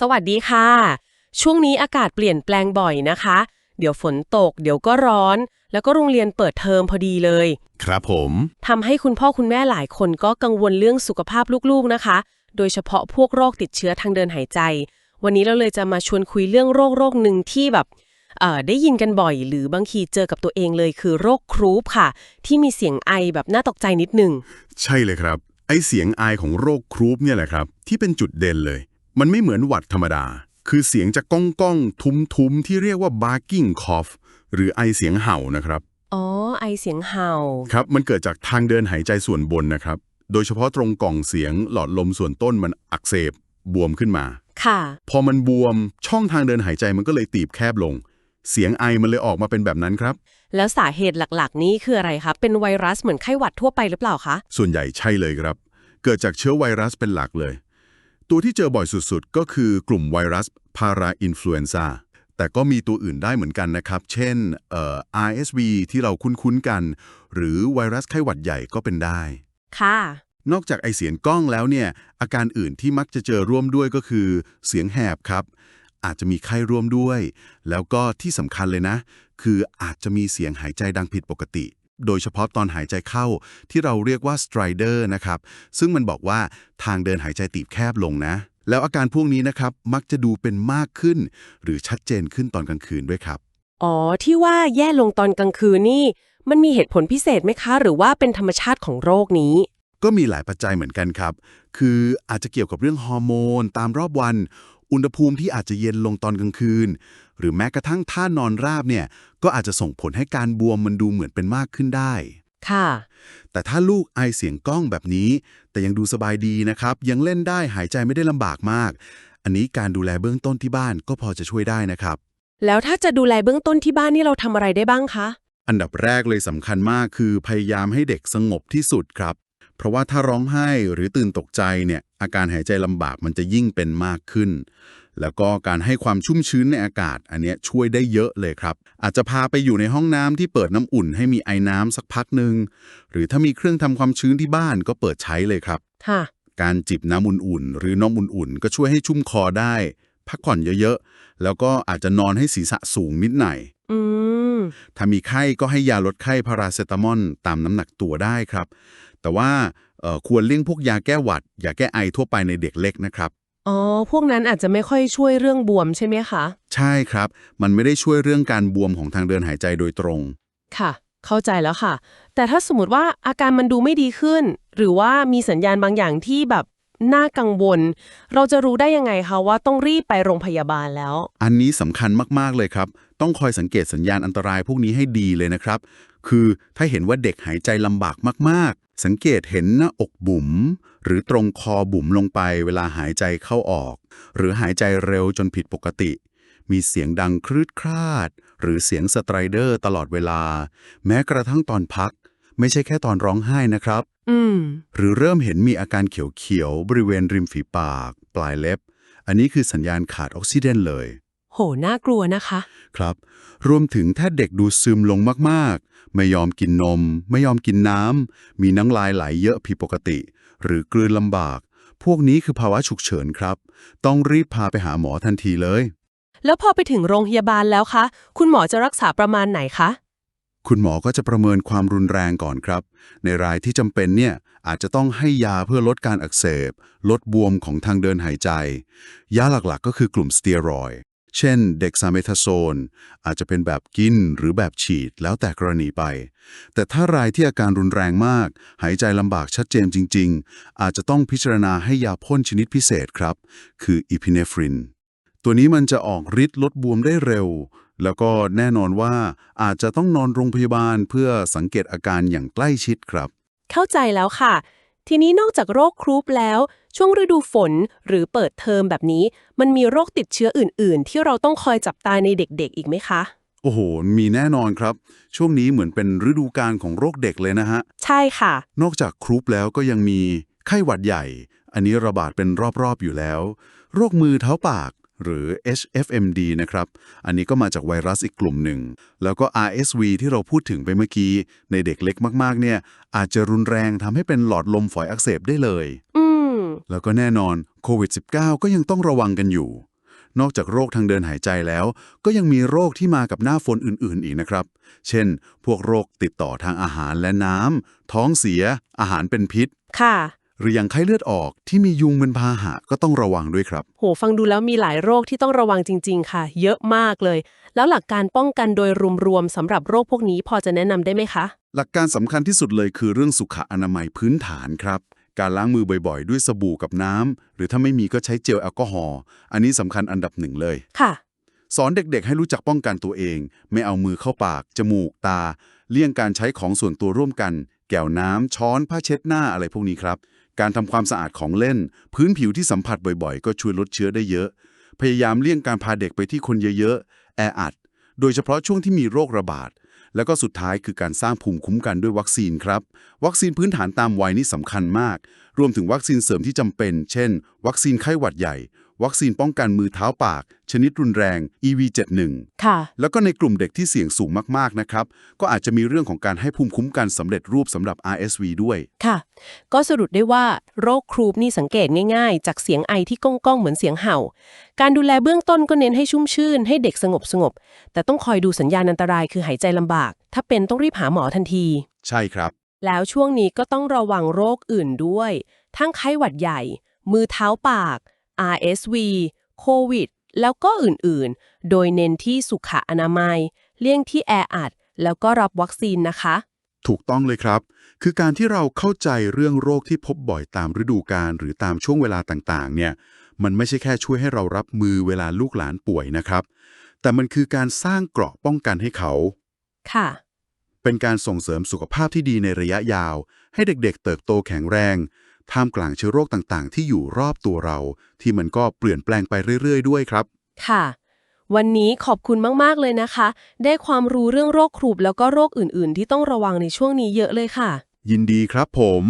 สวัสดีค่ะ ช่วงนี้อากาศเปลี่ยนแปลงบ่อยนะคะ เดี๋ยวฝนตก เดี๋ยวก็ร้อน แล้วก็โรงเรียนเปิดเทอมพอดีเลย ครับผม ทำให้คุณพ่อคุณแม่หลายคนก็กังวลเรื่องสุขภาพลูกๆนะคะ โดยเฉพาะพวกโรคติดเชื้อทางเดินหายใจ วันนี้เราเลยจะมาชวนคุยเรื่องโรคโรคหนึ่งที่แบบเอ่อได้ยินกันบ่อย หรือบางทีเจอกับตัวเองเลยคือโรคครูปค่ะ ที่มีเสียงไอแบบน่าตกใจนิดหนึ่งใช่เลยครับ ไอเสียงไอของโรคครูปเนี่ยแหละครับ ที่เป็นจุดเด่นเลย มันไม่เหมือนหวัดธรรมดา คือเสียงจะก้องก้องทุ้มทุ้มๆที่เรียกว่า barking cough หรือไอเสียงเห่านะครับ อ๋อ ไอเสียงเห่า ครับ มันเกิดจากทางเดินหายใจส่วนบนนะครับ โดยเฉพาะตรงกล่องเสียงหลอดลมส่วนต้นมันอักเสบบวมขึ้นมา ค่ะ พอมันบวมช่องทางเดินหายใจมันก็เลยตีบแคบลง เสียงไอมันเลยออกมาเป็นแบบนั้นครับ แล้วสาเหตุหลักๆ นี้คืออะไรคะเป็นไวรัสเหมือนไข้หวัดทั่วไปหรือเปล่าคะ ส่วนใหญ่ใช่เลยครับ เกิดจากเชื้อไวรัสเป็นหลักเลย ตัวที่เจอบ่อยสุดๆ ก็คือกลุ่มไวรัสพาราอินฟลูเอนซาแต่ก็มีตัวอื่นได้เหมือนกันนะครับ เช่นเอ่อ RSV ที่เราคุ้นๆกัน หรือไวรัสไข้หวัดใหญ่ก็เป็นได้ ค่ะ นอกจากไอเสียงก้องแล้วเนี่ย อาการอื่นที่มักจะเจอร่วมด้วยก็คือ เสียงแหบครับ อาจจะมีไข้ร่วมด้วย แล้วก็ที่สำคัญเลยนะ คืออาจจะมีเสียงหายใจดังผิดปกติ โดยเฉพาะตอนหายใจเข้าที่เราเรียกว่า strider นะครับ ซึ่งมันบอกว่าทางเดินหายใจตีบแคบลงนะ แล้วอาการพวกนี้นะครับ มักจะดูเป็นมากขึ้น หรือชัดเจนขึ้นตอนกลางคืนด้วยครับ อ๋อ ที่ว่าแย่ลงตอนกลางคืนนี่ มันมีเหตุผลพิเศษไหมคะ หรือว่าเป็นธรรมชาติของโรคนี้ ก็มีหลายปัจจัยเหมือนกันครับ คืออาจจะเกี่ยวกับเรื่องฮอร์โมน ตามรอบวัน อุณหภูมิที่อาจจะเย็นลงตอนกลางคืน หรือแม้กระทั่งท่านอนราบเนี่ยก็อาจจะส่งผลให้การบวมมันดูเหมือนเป็นมากขึ้นได้ ค่ะ แต่ถ้าลูกไอเสียงก้องแบบนี้ แต่ยังดูสบายดีนะครับ ยังเล่นได้หายใจไม่ได้ลำบากมาก อันนี้การดูแลเบื้องต้นที่บ้านก็พอจะช่วยได้นะครับ แล้วถ้าจะดูแลเบื้องต้นที่บ้านนี่เราทำอะไรได้บ้างคะ อันดับแรกเลยสำคัญมากคือพยายามให้เด็กสงบที่สุดครับ เพราะว่าถ้าร้องไห้หรือตื่นตกใจเนี่ยอาการหายใจลำบากมันจะยิ่งเป็นมากขึ้น แล้วก็การให้ความชุ่มชื้นในอากาศ อันเนี้ยช่วยได้เยอะเลยครับ อาจจะพาไปอยู่ในห้องน้ำที่เปิดน้ำอุ่นให้มีไอ้น้ำสักพักหนึ่งหรือถ้ามีเครื่องทำความชื้นที่บ้านก็เปิดใช้เลยครับค่ะการจิบน้ำอุ่นๆหรือนมอุ่นๆก็ช่วยให้ชุ่มคอได้ พักผ่อนเยอะๆ แล้วก็อาจจะนอนให้ศีรษะสูงนิดหน่อยอืมถ้ามีไข้ก็ให้ยาลดไข้พาราเซตามอลตามน้ำหนักตัวได้ครับ แต่ว่าเอ่อควรเลี่ยงพวกยาแก้หวัดยาแก้ไอทั่วไปในเด็กเล็กนะครับ อ๋อ พวกนั้นอาจจะไม่ค่อยช่วยเรื่องบวมใช่ไหมคะ ใช่ครับ มันไม่ได้ช่วยเรื่องการบวมของทางเดินหายใจโดยตรง ค่ะ เข้าใจแล้วค่ะ แต่ถ้าสมมติว่าอาการมันดูไม่ดีขึ้น หรือว่ามีสัญญาณบางอย่างที่แบบน่ากังวล เราจะรู้ได้ยังไงคะว่าต้องรีบไปโรงพยาบาลแล้ว อันนี้สำคัญมาก ๆ เลยครับ ต้องคอยสังเกตสัญญาณอันตรายพวกนี้ให้ดีเลยนะครับ คือถ้าเห็นว่าเด็กหายใจลำบากมาก ๆ สังเกตเห็นหน้าอกบุ๋ม หรือตรงคอบุ๋มลงไปเวลาหายใจเข้าออก หรือหายใจเร็วจนผิดปกติ มีเสียงดังครืดคราด หรือเสียงสไตรเดอร์ตลอดเวลา แม้กระทั่งตอนพัก ไม่ใช่แค่ตอนร้องไห้นะครับอืมหรือเริ่มเห็นมีอาการเขียวๆบริเวณริมฝีปาก ปลายเล็บ อันนี้คือสัญญาณขาดออกซิเจนเลย โห น่ากลัวนะคะ ครับ รวมถึงถ้าเด็กดูซึมลงมากๆ ไม่ยอมกินนม ไม่ยอมกินน้ำ มีน้ำลายไหลเยอะผิดปกติ หรือกลืนลำบาก พวกนี้คือภาวะฉุกเฉินครับ ต้องรีบพาไปหาหมอทันทีเลย แล้วพอไปถึงโรงพยาบาลแล้วคะ คุณหมอจะรักษาประมาณไหนคะ คุณหมอก็จะประเมินความรุนแรงก่อนครับ ในรายที่จำเป็นเนี่ยอาจจะต้องให้ยาเพื่อลดการอักเสบ ลดบวมของทางเดินหายใจ ยาหลักๆ ก็คือกลุ่มสเตียรอยด์ เช่น เด็กซาเมทาโซน อาจจะเป็นแบบกินหรือแบบฉีดแล้วแต่กรณีไป แต่ถ้ารายที่อาการรุนแรงมาก หายใจลำบากชัดเจนจริง ๆ อาจจะต้องพิจารณาให้ยาพ่นชนิดพิเศษครับ คืออีพิเนฟริน ตัวนี้มันจะออกฤทธิ์ลดบวมได้เร็ว แล้วก็แน่นอนว่าอาจจะต้องนอนโรงพยาบาลเพื่อสังเกตอาการอย่างใกล้ชิดครับ เข้าใจแล้วค่ะ ทีนี้นอกจากโรคครูปแล้ว ช่วงฤดูฝนหรือเปิดเทอมแบบนี้ มันมีโรคติดเชื้ออื่น ๆ ที่เราต้องคอยจับตาในเด็ก ๆ อีกไหมคะ โอ้โห มีแน่นอนครับ ช่วงนี้เหมือนเป็นฤดูกาลของโรคเด็กเลยนะฮะ ใช่ค่ะ นอกจากครุปแล้วก็ยังมีไข้หวัดใหญ่ อันนี้ระบาดเป็นรอบ ๆ อยู่แล้ว โรคมือเท้าปาก หรือ HFMD นะครับ อันนี้ก็มาจากไวรัสอีกกลุ่มหนึ่ง แล้วก็ RSV ที่เราพูดถึงไปเมื่อกี้ ในเด็กเล็กมากๆ เนี่ย อาจจะรุนแรงทำให้เป็นหลอดลมฝอยอักเสบได้เลยอืมแล้วก็แน่นอนโควิด -19 ก็ยังต้องระวังกันอยู่ นอกจากโรคทางเดินหายใจแล้ว ก็ยังมีโรคที่มากับหน้าฝนอื่น ๆ อีกนะครับ เช่น พวกโรคติดต่อทางอาหารและน้ำท้องเสีย อาหารเป็นพิษ ค่ะ หรืออย่างไข้เลือดออกที่มียุงเป็นพาหะก็ต้องระวังด้วยครับ โหฟังดูแล้วมีหลายโรคที่ต้องระวังจริง ๆ ค่ะ เยอะมากเลย แล้วหลักการป้องกันโดยรวมๆสำหรับโรคพวกนี้พอจะแนะนำได้ไหมคะ หลักการสำคัญที่สุดเลยคือเรื่องสุขอนามัยพื้นฐานครับ การล้างมือบ่อยๆ ด้วยสบู่กับน้ำหรือถ้าไม่มีก็ใช้เจลแอลกอฮอล์อันนี้สำคัญอันดับหนึ่งเลย ค่ะ สอนเด็กๆ ให้รู้จักป้องกันตัวเอง ไม่เอามือเข้าปาก จมูกตา เลี่ยงการใช้ของส่วนตัวร่วมกัน แก้วน้ำช้อนผ้าเช็ดหน้าอะไรพวกนี้ครับ การทำความสะอาดของเล่น พื้นผิวที่สัมผัสบ่อยๆ ก็ช่วยลดเชื้อได้เยอะ พยายามเลี่ยงการพาเด็กไปที่คนเยอะๆ แออัด โดยเฉพาะช่วงที่มีโรคระบาด แล้วก็สุดท้ายคือการสร้างภูมิคุ้มกันด้วยวัคซีนครับ วัคซีนพื้นฐานตามวัยนี่สำคัญมาก รวมถึงวัคซีนเสริมที่จำเป็น เช่น วัคซีนไข้หวัดใหญ่ วัคซีนป้องกันมือเท้าปาก ชนิดรุนแรง EV71 ค่ะ แล้วก็ในกลุ่มเด็กที่เสี่ยงสูงมาก ๆ นะครับ ก็อาจจะมีเรื่องของการให้ภูมิคุ้มกันสำเร็จรูปสำหรับ RSV ด้วย ค่ะ ก็สรุปได้ว่าโรคครูปนี่สังเกตง่ายๆ จากเสียงไอที่ก้องๆเหมือนเสียงเห่า การดูแลเบื้องต้นก็เน้นให้ชุ่มชื่น ให้เด็กสงบสงบๆแต่ต้องคอยดูสัญญาณอันตรายคือหายใจลำบาก ถ้าเป็นต้องรีบหาหมอทันที ใช่ครับ แล้วช่วงนี้ก็ต้องระวังโรคอื่นด้วย ทั้งไข้หวัดใหญ่ มือเท้าปาก RSV โควิด แล้วก็อื่นๆ โดยเน้นที่สุขอนามัย เลี่ยงที่แออัด แล้วก็รับวัคซีนนะคะ ถูกต้องเลยครับ คือการที่เราเข้าใจเรื่องโรคที่พบบ่อยตามฤดูกาลหรือตามช่วงเวลาต่างๆ เนี่ย มันไม่ใช่แค่ช่วยให้เรารับมือเวลาลูกหลานป่วยนะครับ แต่มันคือการสร้างเกราะป้องกันให้เขา ค่ะ เป็นการส่งเสริมสุขภาพที่ดีในระยะยาว ให้เด็กๆ เติบโตแข็งแรง ท่ามกลางเชื้อโรคต่างๆ ที่อยู่รอบตัวเรา ที่มันก็เปลี่ยนแปลงไปเรื่อย ๆ ด้วยครับ ค่ะ วันนี้ขอบคุณมาก ๆ เลยนะคะ ได้ความรู้เรื่องโรคครูปแล้วก็โรคอื่น ๆ ที่ต้องระวังในช่วงนี้เยอะเลยค่ะ ยินดีครับผม